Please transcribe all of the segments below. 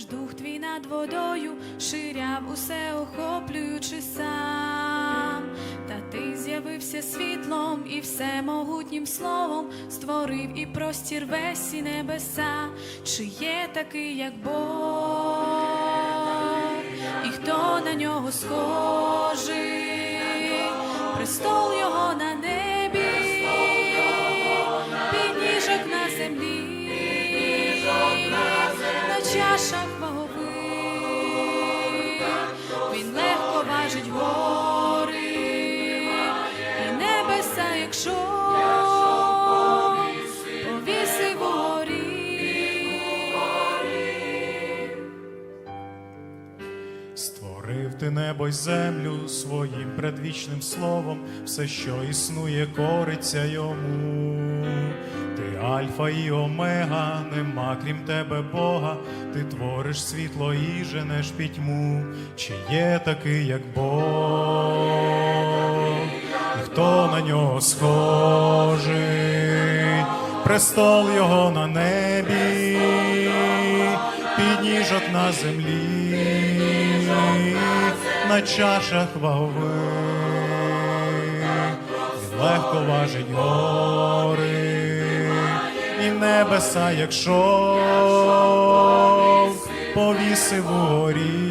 лиш дух твій над водою ширяв усе охоплюючи сам. Та ти з'явився світлом і всемогутнім словом створив і простір весь і небеса. Чи є такий, як Бог, і хто на нього схожий? Престол його на чашах вагових, він легко важить гори, і небеса, якщо повісив угорі. Створив ти небо й землю своїм предвічним словом, все, що існує, кориться йому. Альфа і омега, нема крім тебе Бога, ти твориш світло і женеш пітьму. Чи є такий, як Бог? І хто на нього схожий? Престол його на небі, підніжок на землі, на чашах вагових, легко важить гори, й небеса, якщо повісив у горі.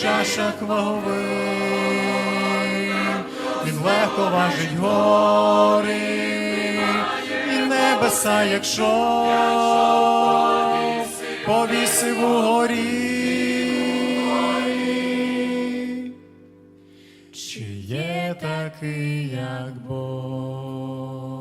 чашах вагових, він легко важить гори, і небеса, якщо повісив угорі. Чи є такий, як Бог?